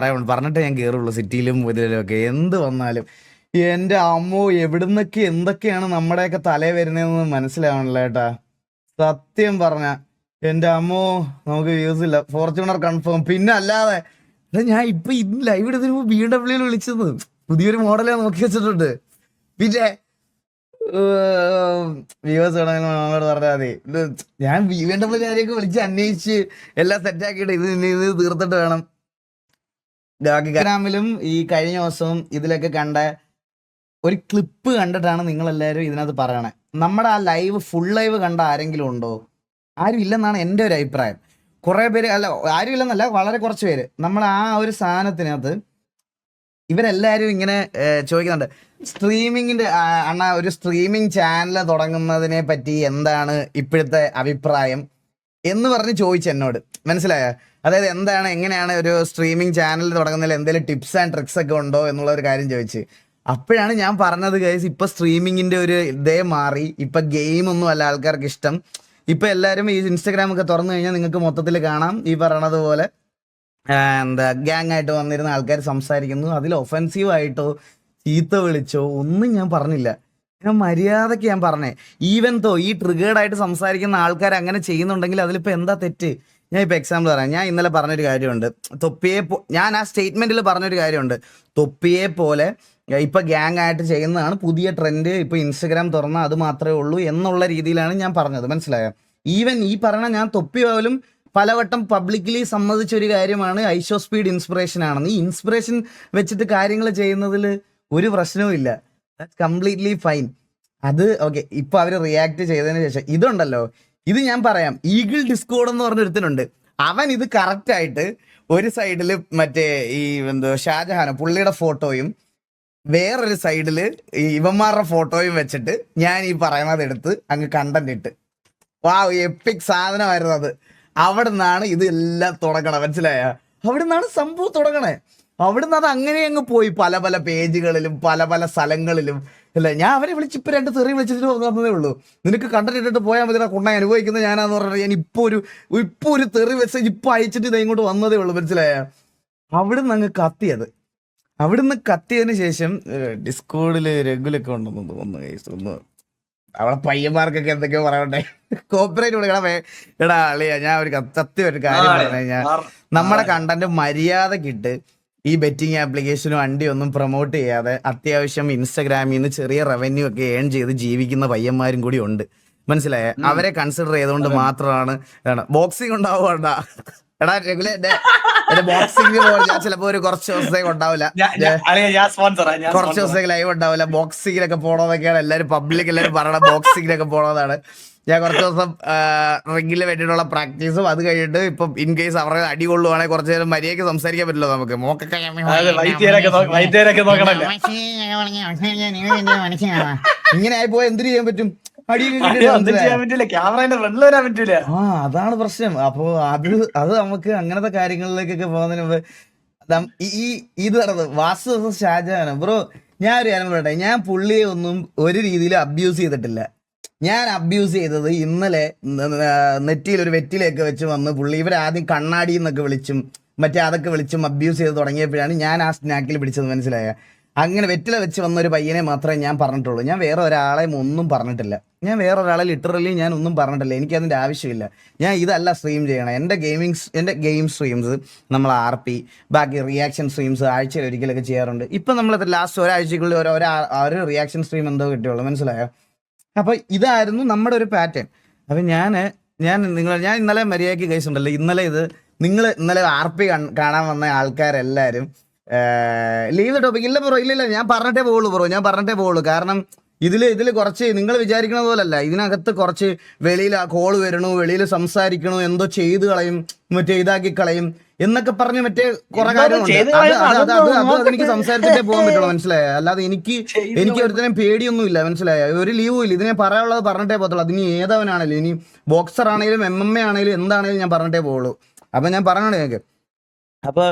പറയാൻ പറഞ്ഞിട്ട് ഞാൻ കയറുള്ളൂ സിറ്റിയിലും ഇതിലും ഒക്കെ. എന്ത് വന്നാലും. എന്റെ അമ്മോ എവിടുന്നൊക്കെ എന്തൊക്കെയാണ് നമ്മുടെയൊക്കെ തലേ വരുന്നതെന്ന് മനസ്സിലാവണല്ലോ ഏട്ടാ. സത്യം പറഞ്ഞ എന്റെ അമ്മോ നമുക്ക് യൂസ് ഇല്ല. ഫോർച്യൂണർ കൺഫേം പിന്നെ അല്ലാതെ ഞാൻ ഇപ്പൊ ഇന്ന് ലൈവ് എടുത്തിന് ബി ഡബ്ല്യൂയിൽ വിളിച്ചത്. പുതിയൊരു മോഡലേ നോക്കി വെച്ചിട്ടുണ്ട്. പിന്നെ വ്യൂവേഴ്സ് പറഞ്ഞാൽ മതി. ഞാൻ ബി ഡബ്ല്യൂ ആരെയൊക്കെ വിളിച്ച് അന്വേഷിച്ച് എല്ലാം സെറ്റാക്കിയിട്ട് ഇത് ഇത് തീർത്തിട്ട് വേണം. ഇൻസ്റ്റാഗ്രാമിലും ഈ കഴിഞ്ഞ ദിവസവും ഇതിലൊക്കെ കണ്ട ഒരു ക്ലിപ്പ് കണ്ടിട്ടാണ് നിങ്ങൾ എല്ലാവരും ഇതിനകത്ത് പറയണേ. നമ്മുടെ ആ ലൈവ് ഫുൾ ലൈവ് കണ്ട ആരെങ്കിലും ഉണ്ടോ? ആരും ഇല്ലെന്നാണ് എന്റെ ഒരു അഭിപ്രായം. കുറേ പേര് അല്ല ആരും ഇല്ലെന്നല്ല വളരെ കുറച്ച് പേര്. നമ്മൾ ആ ഒരു സാധനത്തിനകത്ത് ഇവരെല്ലാവരും ഇങ്ങനെ ചോദിക്കുന്നുണ്ട്. സ്ട്രീമിങ്ങിന്റെ അണ്ണ അണ്ണാ ഒരു സ്ട്രീമിംഗ് ചാനൽ തുടങ്ങുന്നതിനെ പറ്റി എന്താണ് ഇപ്പോഴത്തെ അഭിപ്രായം? എന്ന് പറഞ്ഞ് ചോദിച്ചു എന്നോട്. മനസ്സിലായ? അതായത് എന്താണ് എങ്ങനെയാണ് ഒരു സ്ട്രീമിംഗ് ചാനൽ തുടങ്ങുന്നതിൽ എന്തെങ്കിലും ടിപ്സ് ആൻഡ് ട്രിക്സ് ഒക്കെ ഉണ്ടോ എന്നുള്ള ഒരു കാര്യം ചോദിച്ച്. അപ്പോഴാണ് ഞാൻ പറഞ്ഞത് ഗൈസ് ഇപ്പൊ സ്ട്രീമിങ്ങിന്റെ ഒരു ഇതേ മാറി. ഇപ്പൊ ഗെയിം ഒന്നും അല്ല ആൾക്കാർക്ക് ഇഷ്ടം. ഇപ്പൊ എല്ലാവരും ഈ ഇൻസ്റ്റഗ്രാം ഒക്കെ തുറന്നു കഴിഞ്ഞാൽ നിങ്ങൾക്ക് മൊത്തത്തിൽ കാണാം. ഈ പറയണത് പോലെ എന്താ ഗ്യാങ് ആയിട്ട് വന്നിരുന്ന ആൾക്കാർ സംസാരിക്കുന്നു. അതിൽ ഒഫൻസീവ് ആയിട്ടോ ചീത്ത വിളിച്ചോ ഒന്നും ഞാൻ പറഞ്ഞില്ല. ഞാൻ മര്യാദയ്ക്ക് ഞാൻ പറഞ്ഞേ. ഈവൻ തോ ഈ ട്രിഗേർഡ് ആയിട്ട് സംസാരിക്കുന്ന ആൾക്കാർ അങ്ങനെ ചെയ്യുന്നുണ്ടെങ്കിൽ അതിലിപ്പോ എന്താ തെറ്റ്? ഞാൻ ഇപ്പൊ എക്സാമ്പിൾ പറയാം. ഞാൻ ഇന്നലെ പറഞ്ഞൊരു കാര്യമുണ്ട്. തൊപ്പിയെ ഞാൻ ആ സ്റ്റേറ്റ്മെന്റിൽ പറഞ്ഞൊരു കാര്യമുണ്ട്. തൊപ്പിയെ പോലെ ഇപ്പൊ ഗ്യാങ് ആയിട്ട് ചെയ്യുന്നതാണ് പുതിയ ട്രെൻഡ് ഇപ്പൊ ഇൻസ്റ്റഗ്രാം തുറന്നാൽ അത് മാത്രമേ ഉള്ളൂ എന്നുള്ള രീതിയിലാണ് ഞാൻ പറഞ്ഞത്. മനസ്സിലായോ? ഈവൻ ഈ പറയണ ഞാൻ തൊപ്പി പോലും പലവട്ടം പബ്ലിക്കലി സമ്മതിച്ച ഒരു കാര്യമാണ് ഐഷോ സ്പീഡ് ഇൻസ്പിറേഷൻ ആണെന്ന്. ഈ ഇൻസ്പിറേഷൻ വെച്ചിട്ട് കാര്യങ്ങൾ ചെയ്യുന്നതിൽ ഒരു പ്രശ്നവും ഇല്ല ദാറ്റ്സ് കംപ്ലീറ്റ്ലി ഫൈൻ അത് ഓക്കെ ഇപ്പൊ അവർ റിയാക്ട് ചെയ്തതിന് ശേഷം ഇതുണ്ടല്ലോ ഇത് ഞാൻ പറയാം. ഈഗിൾ ഡിസ്കോഡ് എന്ന് പറഞ്ഞ ഒരുത്തനുണ്ട്. അവൻ ഇത് കറക്റ്റ് ആയിട്ട് ഒരു സൈഡിൽ മറ്റേ ഈ എന്തോ ഷാജഹാനോ പുള്ളിയുടെ ഫോട്ടോയും വേറൊരു സൈഡിൽ ഇവന്മാരുടെ ഫോട്ടോയും വെച്ചിട്ട് ഞാൻ ഈ പറയുന്നത് എടുത്ത് അങ്ങ് കണ്ടന്റ് ഇട്ട്. വാ എപ്പിക് സാധനമായിരുന്നു അത്. അവിടെ നിന്നാണ് ഇത് എല്ലാം തുടങ്ങണം മനസ്സിലായ? അവിടെ നിന്നാണ് സംഭവം തുടങ്ങണേ. അവിടുന്ന് അത് അങ്ങനെ അങ്ങ് പോയി പല പല പേജുകളിലും പല പല സ്ഥലങ്ങളിലും. അല്ല? ഞാൻ അവരെ വിളിച്ച് ഇപ്പൊ രണ്ട് തെറി വിളിച്ചിട്ട് വന്നതേ ഉള്ളൂ. നിനക്ക് കണ്ടിട്ടിട്ട് പോയാൽ മതി കുണ്ണ അനുഭവിക്കുന്നത് ഞാനാന്ന് പറഞ്ഞാൽ ഞാൻ ഇപ്പോൾ ഒരു ഇപ്പോൾ ഒരു തെറി മെസ്സേജ് ഇപ്പോൾ അയച്ചിട്ട് ഇത് ഇങ്ങോട്ട് വന്നതേ ഉള്ളൂ. മനസ്സിലായ? അവിടുന്ന് അങ്ങ് കത്തിയത്. അവിടുന്ന് കത്തിയതിന് ശേഷം ഡിസ്കോഡിൽ രഘുലൊക്കെ ഉണ്ടെന്ന് തോന്നുന്നു കേസ് ഒന്ന് അവിടെ പയ്യന്മാർക്കൊക്കെ എന്തൊക്കെയോ പറയണ്ടേ? കോപ്പറേറ്റ് കൊടുക്കണം എടാ അളിയാ ഞാൻ ഒരു സത്യം ഒരു കാര്യം പറഞ്ഞു കഴിഞ്ഞാൽ നമ്മുടെ കണ്ടന്റ് മര്യാദക്കിട്ട് ഈ ബെറ്റിംഗ് ആപ്ലിക്കേഷനും വണ്ടിയൊന്നും പ്രൊമോട്ട് ചെയ്യാതെ അത്യാവശ്യം ഇൻസ്റ്റാഗ്രാമിൽ നിന്ന് ചെറിയ റവന്യൂ ഒക്കെ ഏൺ ചെയ്ത് ജീവിക്കുന്ന പയ്യന്മാരും കൂടി ഉണ്ട്. മനസ്സിലായ? അവരെ കൺസിഡർ ചെയ്തുകൊണ്ട് മാത്രമാണ് ബോക്സിംഗ് ഉണ്ടാവുക എടാ രഘുല എന്റെ ബോക്സിംഗ് ഞാൻ ചിലപ്പോ ഒരു കുറച്ച് ദിവസത്തേക്ക് ഉണ്ടാവില്ല. കുറച്ച് ദിവസത്തേക്ക് ലൈവ് ഉണ്ടാവില്ല. ബോക്സിങ്ങിലൊക്കെ പോണോന്നൊക്കെയാണ് എല്ലാരും പബ്ലിക് എല്ലാരും പറയണ ബോക്സിങ്ങിലൊക്കെ പോണോന്നാണ് ഞാൻ കുറച്ച് ദിവസം റിങ്ങിൽ വേണ്ടിയിട്ടുള്ള പ്രാക്ടീസും അത് കഴിഞ്ഞിട്ട് ഇപ്പൊ ഇൻ കേസ് അവരുടെ അടി കൊള്ളുവാണെങ്കിൽ കുറച്ച് നേരം മര്യാദയ്ക്ക് സംസാരിക്കാൻ പറ്റില്ല നമുക്ക്. മോക്കൊക്കെ ഇങ്ങനെ ആയി പോയാൽ എന്തിനു ചെയ്യാൻ പറ്റും? ആ അതാണ് പ്രശ്നം. അപ്പോ അത് അത് നമുക്ക് അങ്ങനത്തെ കാര്യങ്ങളിലേക്കൊക്കെ പോകുന്നതിന് മുമ്പ് ഈ ഇത് നടന്നത്. വാസ്തു ഷാജഹാൻ ബ്രോ ഞാൻ ഒരു കാര്യം പറയട്ടെ. ഞാൻ പുള്ളിയെ ഒന്നും ഒരു രീതിയിലും അബ്യൂസ് ചെയ്തിട്ടില്ല. ഞാൻ അബ്യൂസ് ചെയ്തത് ഇന്നലെ നെറ്റിയിൽ ഒരു വെറ്റിലേക്ക് വെച്ച് വന്ന് പുള്ളി ഇവരാദ്യം കണ്ണാടി എന്നൊക്കെ വിളിച്ചും മറ്റേ അതൊക്കെ വിളിച്ചും അബ്യൂസ് ചെയ്ത് തുടങ്ങിയപ്പോഴാണ് ഞാൻ ആ സ്നാക്കിൽ പിടിച്ചത് മനസ്സിലായ? അങ്ങനെ വെറ്റില വെച്ച് വന്ന ഒരു പയ്യനെ മാത്രമേ ഞാൻ പറഞ്ഞിട്ടുള്ളൂ. ഞാൻ വേറെ ഒരാളെ ഒന്നും പറഞ്ഞിട്ടില്ല. ഞാൻ വേറെ ഒരാളെ ലിറ്ററലി ഞാൻ ഒന്നും പറഞ്ഞിട്ടില്ല. എനിക്ക് അതിന്റെ ആവശ്യമില്ല. ഞാൻ ഇതല്ല സ്ട്രീം ചെയ്യണം. എന്റെ ഗെയിമിംഗ് എന്റെ ഗെയിം സ്ട്രീംസ് നമ്മൾ ആർ പി ബാക്കി റിയാക്ഷൻ സ്ട്രീംസ് ആഴ്ചയിൽ ഒരിക്കലൊക്കെ ചെയ്യാറുണ്ട്. ഇപ്പം നമ്മൾ ലാസ്റ്റ് ഒരാഴ്ചക്കുള്ളിൽ ഒരു ഒരു റിയാക്ഷൻ സ്ട്രീം എന്തോ കിട്ടിയുള്ളൂ. മനസ്സിലായോ? അപ്പൊ ഇതായിരുന്നു നമ്മുടെ ഒരു പാറ്റേൺ അപ്പൊ ഞാൻ ഞാൻ നിങ്ങൾ ഞാൻ ഇന്നലെ മര്യാദയ്ക്ക് കഴിച്ചിട്ടുണ്ടല്ലോ ഇന്നലെ ഇത് നിങ്ങൾ ഇന്നലെ ആർ പി കാണാൻ വന്ന ആൾക്കാരെല്ലാരും ലീവ് ടോപ്പിക് ഇല്ല ബ്രോ ഇല്ല ഇല്ല ഞാൻ പറഞ്ഞിട്ടേ പോകുള്ളൂ ബ്രോ ഞാൻ പറഞ്ഞിട്ടേ പോകുള്ളൂ കാരണം ഇതിൽ ഇതിൽ കുറച്ച് നിങ്ങൾ വിചാരിക്കുന്ന പോലല്ല. ഇതിനകത്ത് കുറച്ച് വെളിയിൽ കോൾ വരണു വെളിയിൽ സംസാരിക്കണു എന്തോ ചെയ്ത് കളയും മറ്റേ ഇതാക്കി കളയും. എന്നൊക്കെ പറഞ്ഞ് മറ്റേ കുറെ കാര്യങ്ങളുണ്ട് അത് അത് അത് എനിക്ക് സംസാരിച്ചിട്ടേ പോകാൻ പറ്റുള്ളൂ മനസ്സിലായോ? അല്ലാതെ എനിക്ക് എനിക്ക് ഒരുത്തരം പേടിയൊന്നുമില്ല മനസ്സിലായോ? ഒരു ലീവും ഇല്ല. ഇതിനെ പറയാനുള്ളത് പറഞ്ഞിട്ടേ പോകത്തുള്ളൂ. അതിന് ഏതവനാണേലും ഇനി ബോക്സർ ആണെങ്കിലും എം എം എ ആണെങ്കിലും എന്താണെങ്കിലും ഞാൻ പറഞ്ഞിട്ടേ പോകുള്ളൂ അപ്പൊ ഞാൻ പറഞ്ഞോണ്ട് ഞങ്ങൾക്ക് അപ്പൊ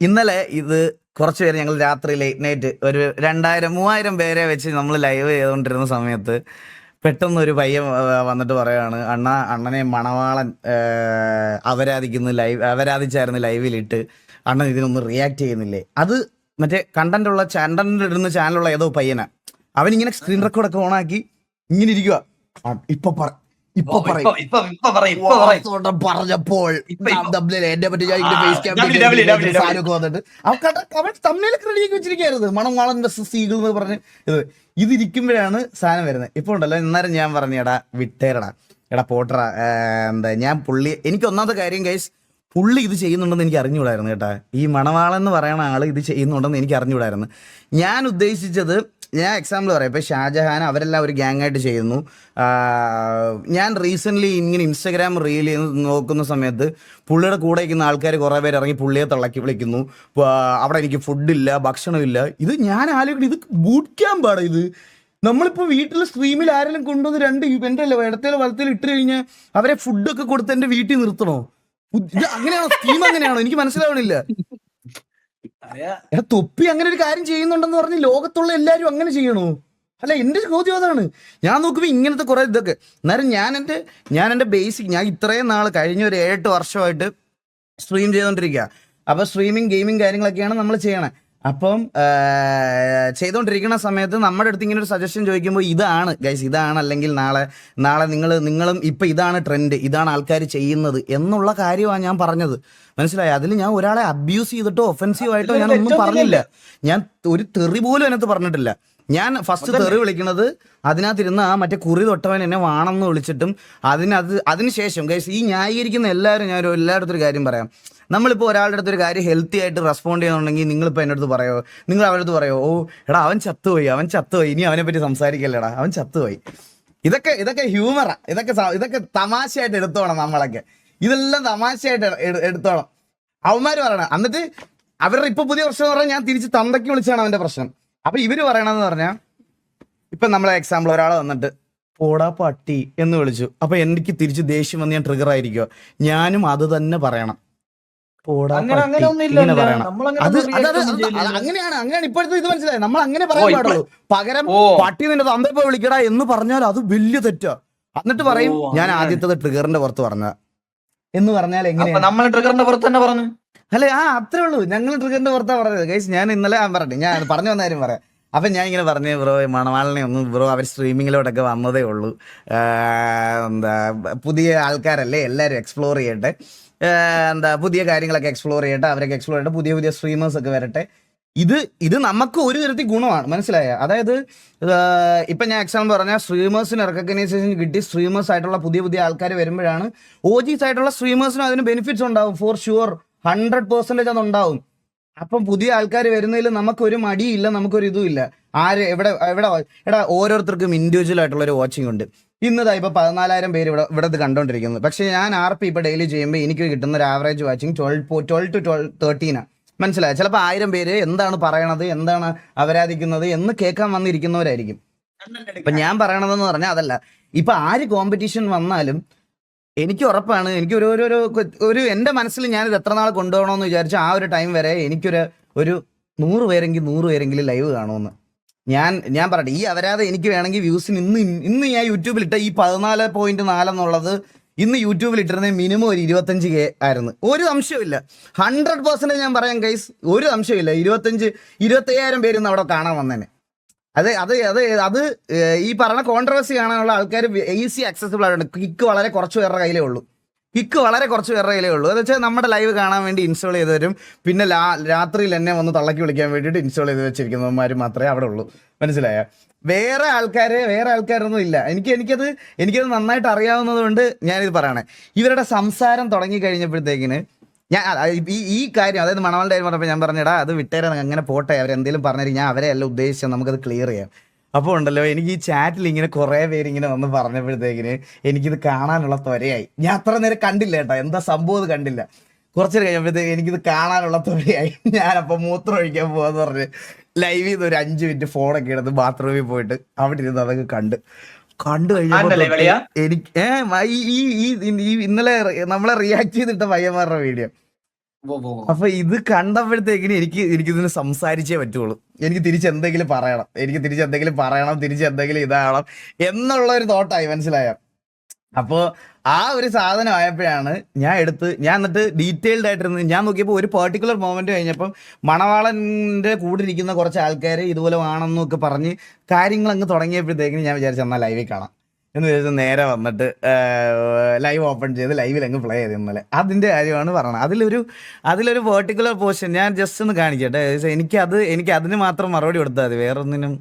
ഇന്നലെ ഇത് കുറച്ച് പേര് ഞങ്ങൾ രാത്രി ലേറ്റ് നൈറ്റ് ഒരു രണ്ടായിരം മൂവായിരം പേരെ വെച്ച് നമ്മൾ ലൈവ് ചെയ്തുകൊണ്ടിരുന്ന സമയത്ത് പെട്ടെന്ന് ഒരു പയ്യൻ വന്നിട്ട് പറയാണ് അണ്ണ അണ്ണനെ മണവാളൻ ആ, ലൈവ് അപരാധിച്ചായിരുന്നു ലൈവിലിട്ട്. അണ്ണൻ ഇതിനൊന്നും റിയാക്ട് ചെയ്യുന്നില്ലേ? അത് മറ്റേ കണ്ടന്റ് ഉള്ള കണ്ടന്റ് ഇടുന്ന ചാനലുള്ള ഏതോ പയ്യനാ. അവൻ ഇങ്ങനെ സ്ക്രീൻ റെക്കോർഡൊക്കെ ഓണാക്കി ഇങ്ങനെ ഇരിക്കുക ഇപ്പൊ പറ ഇപ്പൊ പറഞ്ഞപ്പോൾ എന്നെ പറ്റി ഞാൻ സാധനമൊക്കെ വന്നിട്ട്. അവൻ തമ്മിലൊക്കെ റെഡിയാക്കി വെച്ചിരിക്കരുത് മണവാളൻ versus സീഗിൾ എന്ന് പറഞ്ഞ് ഇത്. ഇതിരിക്കുമ്പോഴാണ് സാധനം വരുന്നത്. ഇപ്പൊ ഉണ്ടല്ലോ ഇന്നേരം ഞാൻ പറഞ്ഞു എടാ വിട്ടേരടാ. എടാ പോട്ടറ എന്താ ഞാൻ പുള്ളി എനിക്ക് ഒന്നാമത്തെ കാര്യം കൈസ് പുള്ളി ഇത് ചെയ്യുന്നുണ്ടെന്ന് എനിക്ക് അറിഞ്ഞുകൂടായിരുന്നു കേട്ടാ. ഈ മണവാളെന്ന് പറയുന്ന ആൾ ഇത് ചെയ്യുന്നുണ്ടെന്ന് എനിക്ക് അറിഞ്ഞുകൂടായിരുന്നു. ഞാൻ ഉദ്ദേശിച്ചത് ഞാൻ എക്സാമ്പിൾ പറയാം. ഇപ്പോൾ ഷാജഹാൻ അവരെല്ലാം ഒരു ഗ്യാങ് ആയിട്ട് ചെയ്യുന്നു. ഞാൻ റീസെന്റ്ലി ഇങ്ങനെ ഇൻസ്റ്റഗ്രാം റീൽ നോക്കുന്ന സമയത്ത് പുള്ളിയുടെ കൂടെ ഇരിക്കുന്ന ആൾക്കാർ കുറേ പേര് ഇറങ്ങി പുള്ളിയെ തള്ളക്കി വിളിക്കുന്നു. അവിടെ എനിക്ക് ഫുഡില്ല ഭക്ഷണമില്ല ഇത് ഞാൻ ആലോചിക്കണം ഇത് ബൂട്ട് ക്യാമ്പാണ് ഇത്? നമ്മളിപ്പോൾ വീട്ടിൽ സ്ട്രീമിൽ ആരെങ്കിലും കൊണ്ടുവന്ന് രണ്ട് എന്റെ ഇടത്തേലോ വലത്തേലോ ഇട്ട് കഴിഞ്ഞാൽ അവരെ ഫുഡൊക്കെ കൊടുത്ത് എന്റെ വീട്ടിൽ നിർത്തണോ? ഇത് അങ്ങനെയാണോ? സ്കീം അങ്ങനെയാണോ? എനിക്ക് മനസ്സിലാവണില്ല. എടാ തൊപ്പി അങ്ങനെ ഒരു കാര്യം ചെയ്യുന്നുണ്ടെന്ന് പറഞ്ഞ് ലോകത്തുള്ള എല്ലാരും അങ്ങനെ ചെയ്യണോ. അല്ല എന്റെ ചോദ്യം അതാണ്. ഞാൻ നോക്കുമ്പോൾ ഇങ്ങനത്തെ കുറെ ഇതൊക്കെ. എന്നാലും ഞാൻ എന്റെ ഞാൻ എന്റെ ബേസിക് ഞാൻ ഇത്രയും നാൾ കഴിഞ്ഞ ഒരു ഏഴെട്ട് വർഷമായിട്ട് സ്ട്രീം ചെയ്തുകൊണ്ടിരിക്കുക അപ്പോൾ സ്ട്രീമിങ് ഗെയിമിങ് കാര്യങ്ങളൊക്കെയാണ് നമ്മൾ ചെയ്യണേ. അപ്പം ചെയ്തുകൊണ്ടിരിക്കുന്ന സമയത്ത് നമ്മുടെ അടുത്ത് ഇങ്ങനെ ഒരു സജഷൻ ചോദിക്കുമ്പോൾ ഇതാണ് ഗൈസ് ഇതാണ് അല്ലെങ്കിൽ നാളെ നാളെ നിങ്ങൾ നിങ്ങളും ഇപ്പം ഇതാണ് ട്രെൻഡ് ഇതാണ് ആൾക്കാർ ചെയ്യുന്നത് എന്നുള്ള കാര്യമാണ് ഞാൻ പറഞ്ഞത്. മനസ്സിലായി? അതിൽ ഞാൻ ഒരാളെ അബ്യൂസ് ചെയ്തിട്ടോ ഒഫൻസീവ് ആയിട്ടോ ഞാൻ ഒന്നും പറഞ്ഞില്ല. ഞാൻ ഒരു തെറി പോലും അതിനകത്ത് പറഞ്ഞിട്ടില്ല. ഞാൻ ഫസ്റ്റ് തെറി വിളിക്കുന്നത് അതിനകത്തിരുന്ന് ആ മറ്റേ കുറി തൊട്ടവൻ എന്നെ വാണെന്ന് വിളിച്ചിട്ടും അതിനത് അതിനുശേഷം ഗൈസ് ഈ ന്യായീകരിക്കുന്ന എല്ലാവരും ഞാൻ എല്ലായിടത്തും ഒരു കാര്യം പറയാം. നമ്മളിപ്പോൾ ഒരാളുടെ അടുത്ത് ഒരു കാര്യം ഹെൽത്തി ആയിട്ട് റെസ്പോണ്ട് ചെയ്യുന്നുണ്ടെങ്കിൽ നിങ്ങളിപ്പോൾ എന്റെ അടുത്ത് പറയോ? നിങ്ങൾ അവരുടെ അടുത്ത് പറയോ ഓ എടാ അവൻ ചത്തുപോയി അവൻ ചത്തുപോയി ഇനി അവനെ പറ്റി സംസാരിക്കല്ലടാ അവൻ ചത്തുപോയി. ഇതൊക്കെ ഇതൊക്കെ ഹ്യൂമറാ ഇതൊക്കെ ഇതൊക്കെ തമാശയായിട്ട് എടുത്തോണം നമ്മളൊക്കെ. ഇതെല്ലാം തമാശയായിട്ട് എട്- എട്- എടുത്തോണം. അവന്മാർ പറയണം. എന്നിട്ട് അവരുടെ ഇപ്പൊ പുതിയ പ്രശ്നം പറഞ്ഞാൽ ഞാൻ തിരിച്ച് തന്തയ്ക്ക് വിളിച്ചാണ് അവന്റെ പ്രശ്നം. അപ്പൊ ഇവർ പറയണെന്ന് പറഞ്ഞാൽ ഇപ്പൊ നമ്മളെ എക്സാമ്പിൾ ഒരാൾ വന്നിട്ട് പോടാ പട്ടി എന്ന് വിളിച്ചു. അപ്പൊ എനിക്ക് തിരിച്ച് ദേഷ്യം വന്ന് ഞാൻ ട്രിഗർ ആയിരിക്കുമോ ഞാനും അത് തന്നെ പറയണം. അങ്ങനെ അങ്ങനെ ഒന്നും അത്. അങ്ങനെയാണ് അങ്ങനെയാണ്. ഇപ്പോഴത്തെ ഇത് മനസ്സിലായി? നമ്മൾ അങ്ങനെ പറയാൻ പാടുള്ളൂ. പകരം പട്ടി നിന്റെ തന്ത പോയി വിളിക്കടാ എന്ന് പറഞ്ഞാൽ അത് വലിയ തെറ്റാ. എന്നിട്ട് പറയും ഞാൻ ആദ്യത്തെ ആദ്യത്തത് ട്രിഗറിന്റെ പുറത്ത് പറഞ്ഞ. എന്ന് പറഞ്ഞാൽ എങ്ങനെയാണ്? എങ്ങനെയാ നമ്മൾ ട്രിഗറിന്റെ പുറത്ത് തന്നെ പറഞ്ഞു. അല്ലെ ആ അത്രേ ഉള്ളൂ. ഞങ്ങൾ ട്രിഗറിന്റെ പുറത്താ പറഞ്ഞത്. ഗൈസ് ഞാൻ ഇന്നലെ ഞാൻ പറഞ്ഞു ഞാൻ പറഞ്ഞു വന്ന കാര്യം പറയാം. അപ്പൊ ഞാൻ ഇങ്ങനെ പറഞ്ഞു ബ്രോ മണവാളിനെ ഒന്നും ബ്രോ അവർ സ്ട്രീമിങ്ങിലോട്ടൊക്കെ വന്നതേ ഉള്ളൂ. എന്താ പുതിയ ആൾക്കാരല്ലേ എല്ലാവരും എക്സ്പ്ലോർ ചെയ്യട്ടെ. എന്താ പുതിയ കാര്യങ്ങളൊക്കെ എക്സ്പ്ലോർ ചെയ്യട്ടെ അവരൊക്കെ എക്സ്പ്ലോർ ചെയ്യട്ടെ പുതിയ പുതിയ സ്ട്രീമേഴ്സ് ഒക്കെ വരട്ടെ. ഇത് ഇത് നമുക്ക് ഒരു തരത്തിൽ ഗുണമാണ് മനസ്സിലായ? അതായത് ഇപ്പൊ ഞാൻ എക്സാമ്പിൾ പറഞ്ഞാൽ സ്ട്രീമേഴ്സിന് റെക്കഗ്നൈസേഷൻ കിട്ടി സ്ട്രീമേഴ്സ് ആയിട്ടുള്ള പുതിയ പുതിയ ആൾക്കാർ വരുമ്പോഴാണ് ഓജീസ് ജീസ് ആയിട്ടുള്ള സ്ട്രീമേഴ്സിനും അതിന് ബെനിഫിറ്റ്സ് ഉണ്ടാവും ഫോർ ഷുവർ ഹൺഡ്രഡ് പെർസെന്റേജ് അത് ഉണ്ടാവും. അപ്പം പുതിയ ആൾക്കാർ വരുന്നതിൽ നമുക്കൊരു മടിയില്ല നമുക്കൊരു ഇതും ഇല്ല ആര് എവിടെ എവിടെ എടാ ഓരോരുത്തർക്കും ഇൻഡിവിജ്വൽ ആയിട്ടുള്ള ഒരു വാച്ചിങ് ഉണ്ട് ഇന്നതാ ഇപ്പൊ പതിനാലായിരം പേര് ഇവിടെ ഇവിടെ ഇത് കണ്ടോണ്ടിരിക്കുന്നത് പക്ഷെ ഞാൻ ആർ പി ഇപ്പൊ ഡെയിലി ചെയ്യുമ്പോൾ എനിക്ക് കിട്ടുന്ന ഒരു average watching twelve twelve to twelve തേർട്ടീനാണ് മനസ്സിലായ? ചിലപ്പോൾ ആയിരം പേര് എന്താണ് പറയണത് എന്താണ് അപരാധിക്കുന്നത് എന്ന് കേൾക്കാൻ വന്നിരിക്കുന്നവരായിരിക്കും. ഇപ്പൊ ഞാൻ പറയണതെന്ന് പറഞ്ഞാൽ അതല്ല. ഇപ്പൊ ആര് കോമ്പറ്റീഷൻ വന്നാലും എനിക്ക് ഉറപ്പാണ്. എനിക്ക് ഒരു ഒരു ഒരു എന്റെ മനസ്സിൽ ഞാനിത് എത്ര നാൾ കൊണ്ടുപോകണമെന്ന് വിചാരിച്ചു ആ ഒരു ടൈം വരെ എനിക്കൊരു ഒരു നൂറ് പേരെങ്കിൽ നൂറ് പേരെങ്കിലും ലൈവ് കാണുമെന്ന്. ഞാൻ ഞാൻ പറയട്ടെ ഈ അവരാതെ എനിക്ക് വേണമെങ്കിൽ വ്യൂസിന് ഇന്ന് ഇന്ന് ഞാൻ യൂട്യൂബിൽ ഇട്ട ഈ പതിനാല് പോയിന്റ് നാലെന്നുള്ളത് ഇന്ന് യൂട്യൂബിൽ ഇട്ടിരുന്ന മിനിമം ഒരു ഇരുപത്തഞ്ച് കെ ആയിരുന്നു. ഒരു സംശയമില്ല ഹൺഡ്രഡ് പെർസെന്റേജ് ഞാൻ പറയാം ഗൈസ് ഒരു സംശയമില്ല ഇരുപത്തഞ്ച് ഇരുപത്തയ്യായിരം പേര് ഇന്ന് അവിടെ കാണാൻ വന്നേനെ. അത് അത് അത് അത് ഈ പറഞ്ഞ കോൺട്രവേഴ്സി കാണാനുള്ള ആൾക്കാർ ഈസി ആക്സസിബിൾ ആയിട്ടുണ്ട്. കിക്ക് വളരെ കുറച്ച് പേരുടെ കയ്യിലേ ഉള്ളൂ. കിക്ക് വളരെ കുറച്ച് പേരുടെ കയ്യിലേ ഉള്ളൂ. എന്ന് വെച്ചാൽ നമ്മുടെ ലൈവ് കാണാൻ വേണ്ടി ഇൻസ്റ്റാൾ ചെയ്ത് തരും പിന്നെ ലാ രാത്രിയിൽ എന്നെ വന്ന് തള്ളക്കി വിളിക്കാൻ വേണ്ടിയിട്ട് ഇൻസ്റ്റാൾ ചെയ്ത് വെച്ചിരിക്കുന്നവന്മാർ മാത്രമേ അവിടെ ഉള്ളൂ. മനസ്സിലായ? വേറെ ആൾക്കാരെ വേറെ ആൾക്കാരൊന്നും ഇല്ല. എനിക്ക് എനിക്കത് എനിക്കത് നന്നായിട്ട് അറിയാവുന്നത് കൊണ്ട് ഞാനിത് പറയണേ. ഇവരുടെ സംസാരം തുടങ്ങി കഴിഞ്ഞപ്പോഴത്തേക്കിന് ഞാൻ ഈ ഈ കാര്യം അതായത് മണവാളുടെ പറഞ്ഞപ്പോൾ ഞാൻ പറഞ്ഞടാ അത് വിട്ടേരാ അങ്ങനെ പോട്ടെ അവരെന്തെങ്കിലും പറഞ്ഞു ഞാൻ അവരെ അല്ല ഉദ്ദേശിച്ചത് നമുക്കത് ക്ലിയർ ചെയ്യാം. അപ്പോൾ ഉണ്ടല്ലോ എനിക്ക് ഈ ചാറ്റിൽ ഇങ്ങനെ കുറേ പേര് ഇങ്ങനെ വന്ന് പറഞ്ഞപ്പോഴത്തേക്കിന് എനിക്കിത് കാണാനുള്ള ത്വരയായി. ഞാൻ അത്ര നേരം കണ്ടില്ല കേട്ടോ എന്താ സംഭവം കണ്ടില്ല. കുറച്ചു കഴിഞ്ഞപ്പോഴത്തേക്ക് എനിക്കിത് കാണാനുള്ള ത്വരയായി. ഞാനപ്പോൾ മൂത്രം ഒഴിക്കാൻ പോകാന്ന് പറഞ്ഞ് ലൈവ് ചെയ്ത് ഒരു അഞ്ച് മിനിറ്റ് ഫോണൊക്കെ എടുത്ത് ബാത്റൂമിൽ പോയിട്ട് അവിടെ ഇരുന്ന് അതൊക്കെ കണ്ട്. കണ്ടു വെളിയാ? എനിക്ക് ഏ ഈ ഈ ഈ ഈ ഇന്നലെ നമ്മളെ റിയാക്ട് ചെയ്തിട്ട പയ്യന്മാരുടെ വീഡിയോ അപ്പൊ ഇത് കണ്ടപ്പോഴത്തേക്കിന് എനിക്ക് എനിക്ക് ഇതിന് സംസാരിച്ചേ പറ്റുള്ളൂ. എനിക്ക് തിരിച്ച് എന്തെങ്കിലും പറയണം. എനിക്ക് തിരിച്ച് എന്തെങ്കിലും പറയണം തിരിച്ച് എന്തെങ്കിലും ഇതാകണം. എന്നുള്ള ഒരു തോട്ടായി മനസ്സിലായ? അപ്പോൾ ആ ഒരു സാധനം ആയപ്പോഴാണ് ഞാൻ എടുത്ത് ഞാൻ എന്നിട്ട് ഡീറ്റെയിൽഡ് ആയിട്ടിരുന്ന് ഞാൻ നോക്കിയപ്പോൾ ഒരു പെർട്ടിക്കുലർ മൊമെന്റ് കഴിഞ്ഞപ്പം മണവാളന്റെ കൂടെ ഇരിക്കുന്ന കുറച്ച് ആൾക്കാർ ഇതുപോലെ ആണെന്നൊക്കെ പറഞ്ഞ് കാര്യങ്ങൾ അങ്ങ് തുടങ്ങിയപ്പോഴത്തേക്കിന് ഞാൻ വിചാരിച്ചു എന്നാൽ ലൈവിൽ കാണാം എന്ന് വിചാരിച്ച് നേരെ വന്നിട്ട് ലൈവ് ഓപ്പൺ ചെയ്ത് ലൈവിൽ അങ്ങ് പ്ലേ ചെയ്ത് ഇന്നലെ. അതിന്റെ കാര്യമാണ് പറയണത് അതിലൊരു അതിലൊരു പെർട്ടിക്കുലർ പോർഷൻ ഞാൻ ജസ്റ്റ് ഒന്ന് കാണിക്കട്ടെ. എനിക്കത് എനിക്ക് അതിന് മാത്രം മറുപടി കൊടുത്താൽ മതി. വേറൊന്നിനും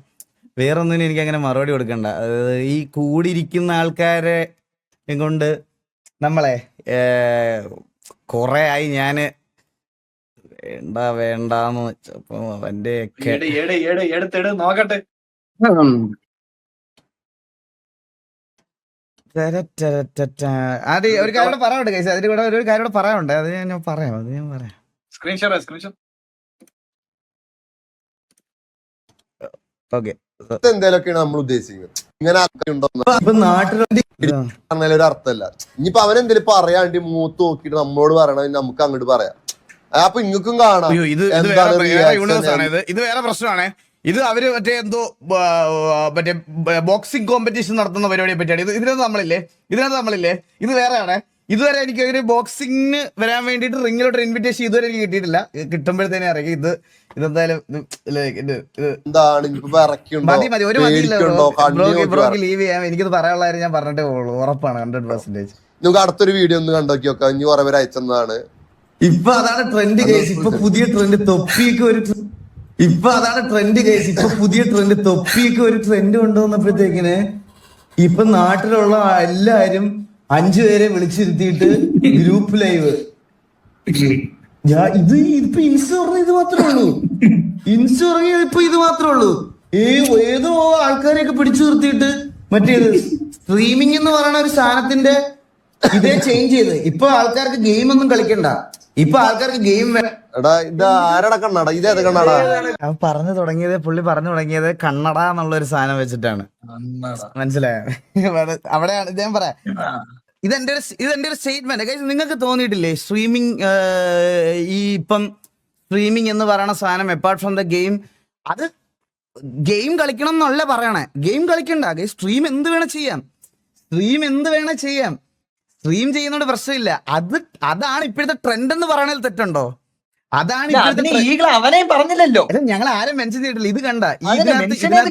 വേറൊന്നിനും എനിക്ക് അങ്ങനെ മറുപടി കൊടുക്കണ്ട. അതായത് ഈ കൂടിയിരിക്കുന്ന ആൾക്കാരെ കൊണ്ട് നമ്മളെ കുറെ ആയി ഞാൻ വേണ്ട വേണ്ടാന്ന് വെച്ചപ്പോ അവന്റെ ഒക്കെ എട് എട് എട് നോക്കട്ടെ. അത് ഒരു കാര്യം കൂടെ പറയാനുണ്ട് കൈസ് അതിന്റെ കൂടെ ഒരു കാര്യം കൂടെ പറയാനുണ്ട്. അത് ഞാൻ പറയാം അത് ഞാൻ പറയാം. Screenshot screenshot okay. എന്തേലൊക്കെയാണ് നമ്മൾ ഉദ്ദേശിക്കുന്നത്? ഇങ്ങനെ പറഞ്ഞാൽ ഒരു അർത്ഥമല്ല ഇനിയിപ്പൊ അവൻ എന്തേലും പറയാണ്ട് മൂത്ത് നോക്കിയിട്ട് നമ്മളോട് പറയണം നമുക്ക് അങ്ങോട്ട് പറയാം. അപ്പൊ ഇങ്ങക്കും കാണാം. ഇത് വേറെ പ്രശ്നമാണ്. ഇത് അവർ മറ്റേ എന്തോ മറ്റേ ബോക്സിംഗ് കോമ്പറ്റീഷൻ നടത്തുന്ന പരിപാടിയെ പറ്റിയാണ്. ഇത് ഇതിനകത്ത് നമ്മളില്ലേ? ഇതിനകത്ത് നമ്മളില്ലേ? ഇത് വേറെയാണ്. ഇതുവരെ എനിക്ക് ഒരു ബോക്സിങ്ങിന് വരാൻ വേണ്ടിയിട്ട് റിങ്ങിലോട്ട് ഇൻവിറ്റേഷൻ ഇതുവരെ എനിക്ക് കിട്ടിയിട്ടില്ല. കിട്ടുമ്പോഴത്തേനെ അറിയാം ഇത് ഇതെന്തായാലും മതി മതി. ഒരു ബ്രോക്ക്. ലീവ് ചെയ്യാം എനിക്കിത് പറയാനുള്ള കാര്യം ഞാൻ പറഞ്ഞിട്ടേ ഉള്ളൂ. ഉറപ്പാണ് ഹൺഡ്രഡ് പെർസെന്റേജ് നമുക്ക് അടുത്തൊരു വീഡിയോ ഒന്ന് കണ്ടോക്കി നോക്കാം. ഇനി കുറെ പേര് അയച്ചെന്നാണ് ഇപ്പൊ അതാണ് ട്രെൻഡ് കേസ് ഇപ്പൊ പുതിയ ട്രെൻഡ് തൊപ്പിക്ക് ഒരു ഇപ്പൊ അതാണ് ട്രെൻഡ് കേസ് ഇപ്പൊ പുതിയ ട്രെൻഡ് തൊപ്പിക്ക് ഒരു ട്രെൻഡ് കൊണ്ടുവന്നപ്പോഴത്തേക്കിന് ഇപ്പൊ നാട്ടിലുള്ള എല്ലാരും അഞ്ചു പേരെ വിളിച്ചിരുത്തിയിട്ട് ഗ്രൂപ്പ് ലൈവ്. ഞാൻ ഇത് ഇപ്പൊ ഇൻസ്റ്റ ഇത് മാത്രമേ ഉള്ളൂ. ഇൻസ്റ്റ പറഞ്ഞ ഇപ്പൊ ഇത് മാത്രമേ ഉള്ളൂ. ഈ ഏതോ ആൾക്കാരെയൊക്കെ പിടിച്ചു നിർത്തിയിട്ട് മറ്റേത് സ്ട്രീമിംഗ് എന്ന് പറയുന്ന ഒരു സാധനത്തിന്റെ ഇതേ ചേഞ്ച് ചെയ്ത്. ഇപ്പൊ ആൾക്കാർക്ക് ഗെയിം ഒന്നും കളിക്കണ്ട. ഇപ്പൊ ആൾക്കാർക്ക് ഗെയിം എടാ ഇത് ആരടാ ഇത് ഏത് കണ്ണട? പറഞ്ഞു തുടങ്ങിയത് പുള്ളി പറഞ്ഞു തുടങ്ങിയത് കണ്ണട എന്നുള്ള ഒരു സാധനം വെച്ചിട്ടാണ്. മനസ്സിലായോ? അവിടെ- അവിടെയാണ് ഇദ്ദേഹം ഞാൻ പറയാം. ഇതെന്റെ ഒരു ഇതെന്റെ ഒരു സ്റ്റേറ്റ്മെന്റ് നിങ്ങൾക്ക് തോന്നിയിട്ടില്ലേ? സ്ട്രീമിംഗ് ഈ ഇപ്പം സ്ട്രീമിംഗ് എന്ന് പറയുന്ന സാധനം അപ്പാർട്ട് ഫ്രം ദ ഗെയിം അത് ഗെയിം കളിക്കണം എന്നല്ല പറയണേ. ഗെയിം കളിക്കണ്ട. സ്ട്രീം എന്ത് വേണം ചെയ്യാം. സ്ട്രീം എന്ത് വേണം ചെയ്യാം. സ്ട്രീം ചെയ്യുന്നോണ്ട് പ്രശ്നമില്ല. അത് അതാണ് ഇപ്പോഴത്തെ ട്രെൻഡ് എന്ന് പറയണതിൽ തെറ്റുണ്ടോ? അതാണ് അവനെയും അവനെ പറഞ്ഞില്ലല്ലോ ഞങ്ങൾ ആരും മെൻഷൻ ചെയ്തിട്ടില്ല. ഇത് കണ്ട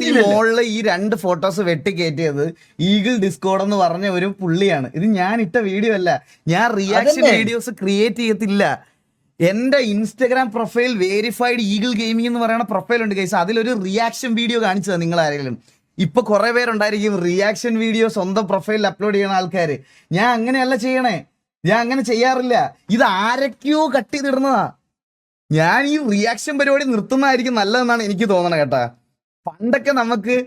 ഈ. മോളിൽ ഈ രണ്ട് ഫോട്ടോസ് വെട്ടിക്കയറ്റിയത് ഈഗിൾ ഡിസ്കോഡ് എന്ന് പറഞ്ഞ ഒരു പുള്ളിയാണ്. ഇത് ഞാൻ ഇട്ട വീഡിയോ അല്ല. ഞാൻ റിയാക്ഷൻ വീഡിയോസ് ക്രിയേറ്റ് ചെയ്യത്തില്ല. എന്റെ Instagram profile verified eagle gaming എന്ന് പറയുന്ന പ്രൊഫൈൽ ഉണ്ട് കേസ് അതിലൊരു റിയാക്ഷൻ വീഡിയോ കാണിച്ചത് നിങ്ങൾ ആരെങ്കിലും ഇപ്പൊ കുറെ പേരുണ്ടായിരിക്കും റിയാക്ഷൻ വീഡിയോ സ്വന്തം പ്രൊഫൈലിൽ അപ്ലോഡ് ചെയ്യുന്ന ആൾക്കാര്. ഞാൻ അങ്ങനെയല്ല ചെയ്യണേ. ഞാൻ അങ്ങനെ ചെയ്യാറില്ല. ഇത് ആരൊക്കെയോ കട്ട് ചെയ്തിടുന്നതാ. ഞാൻ ഈ റിയാക്ഷൻ പരിപാടി നിർത്തുന്നതായിരിക്കും നല്ലതെന്നാണ് എനിക്ക് തോന്നണത് കേട്ടാ. പണ്ടൊക്കെ നമുക്ക്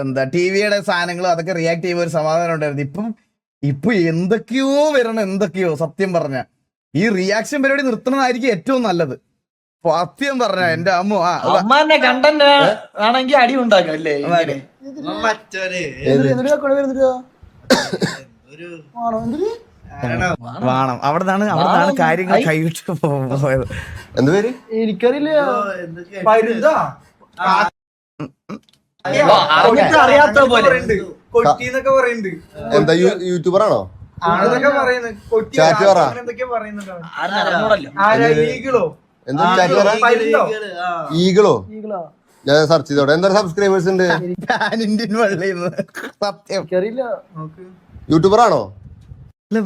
എന്താ ടി വിയുടെ സാധനങ്ങളും അതൊക്കെ റിയാക്ട് ചെയ്യുമ്പോൾ ഒരു സമാധാനം ഉണ്ടായിരുന്നു. ഇപ്പം ഇപ്പൊ എന്തൊക്കെയോ വരണം എന്തൊക്കെയോ സത്യം പറഞ്ഞ. ഈ റിയാക്ഷൻ പരിപാടി നിർത്തുന്നതായിരിക്കും ഏറ്റവും നല്ലത്. സത്യം പറഞ്ഞ എന്റെ അമ്മ. അമ്മാന്റെ കണ്ടന്റ് ആണെങ്കിൽ അടി ഉണ്ടാക്കാം അല്ലേ? വേണം അവിടെ നിന്നാണ് അവിടെ നിന്നാണ് കാര്യങ്ങൾ കൈവിട്ട് പോയത് എന്ത് പേര്? ഓ, അറിഞ്ഞിട്ട് അറിയാത്ത പോലെ. കൊട്ടിന്നൊക്കെ പറയുന്നുണ്ട്. എന്താ യൂട്യൂബർ ആണോ ചാറ്റ് പറ. എന്തൊക്കെ പറയുന്നുണ്ട് ആരും ഈഗിളോ എന്താ ചാറ്റ്? ഈഗിളോ ഞാൻ സർച്ച് ചെയ്തോടെ എന്താ സബ്സ്ക്രൈബേഴ്സ് ഉണ്ട്? സത്യം. യൂട്യൂബർ ആണോ?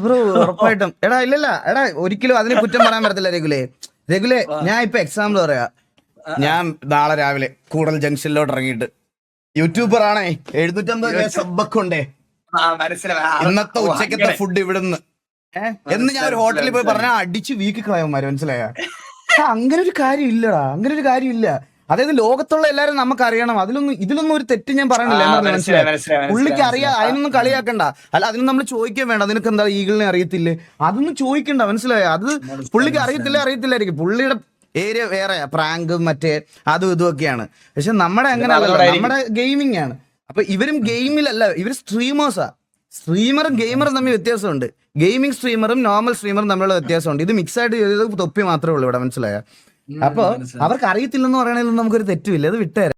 ബ്രോ ഉറപ്പായിട്ടും. എടാ ഇല്ലല്ല. എടാ ഒരിക്കലും അതിനെ കുറ്റം പറയാൻ പറ്റത്തില്ല രഘുലേ. രഘുലേ ഞാൻ ഇപ്പൊ എക്സാമ്പിൾ പറയാ. ഞാൻ നാളെ രാവിലെ കൂടൽ ജംഗ്ഷനിലോട്ട് ഇറങ്ങിയിട്ട്. യൂട്യൂബർ ആണേ. എഴുന്നൂറ്റമ്പത് ഇന്നത്തെ ഉച്ചക്കത്തെ ഫുഡ് ഇവിടുന്ന്. എന്ന് ഞാൻ ഒരു ഹോട്ടലിൽ പോയി പറഞ്ഞാൽ അടിച്ച് വീക്ക് കളയന്മാര് മനസ്സിലായ? അങ്ങനെ ഒരു കാര്യം ഇല്ലടാ അങ്ങനെ ഒരു കാര്യം ഇല്ല അതായത് ലോകത്തുള്ള എല്ലാരും നമുക്ക് അറിയണം അതിലൊന്നും ഇതിലൊന്നും ഒരു തെറ്റ് ഞാൻ പറയണില്ല. മനസ്സിലായി, പുള്ളിക്ക് അറിയാ അതിനൊന്നും കളിയാക്കണ്ട. അല്ല അതിനൊന്നും നമ്മൾ ചോദിക്കാൻ വേണ്ട. അതിനൊക്കെ എന്താ ഈഗിളിനെ അറിയത്തില്ലേ? അതൊന്നും ചോദിക്കണ്ട മനസ്സിലായോ? അത് പുള്ളിക്ക് അറിയത്തില്ല അറിയത്തില്ലായിരിക്കും. പുള്ളിയുടെ ഏരിയ വേറെ പ്രാങ്ക് മറ്റേ അതും ഇതും ഒക്കെയാണ്. പക്ഷെ നമ്മുടെ അങ്ങനെ നമ്മുടെ ഗെയിമിംഗ് ആണ് അപ്പൊ ഇവരും ഗെയിമിലല്ല ഇവർ സ്ട്രീമേഴ്സാ. സ്ട്രീമറും ഗെയിമറും തമ്മിൽ വ്യത്യാസമുണ്ട്. ഗെയിമിംഗ് സ്ട്രീമറും നോർമൽ സ്ട്രീമറും തമ്മിലുള്ള വ്യത്യാസമുണ്ട്. ഇത് മിക്സ് ആയിട്ട് ചെയ്തത് തൊപ്പി മാത്രമേ ഉള്ളൂ ഇവിടെ മനസ്സിലായ? അപ്പൊ അവർക്ക് അറിയത്തില്ലെന്ന് പറയണതിൽ നമുക്കൊരു തെറ്റുമില്ല. അത് വിട്ടുതരാം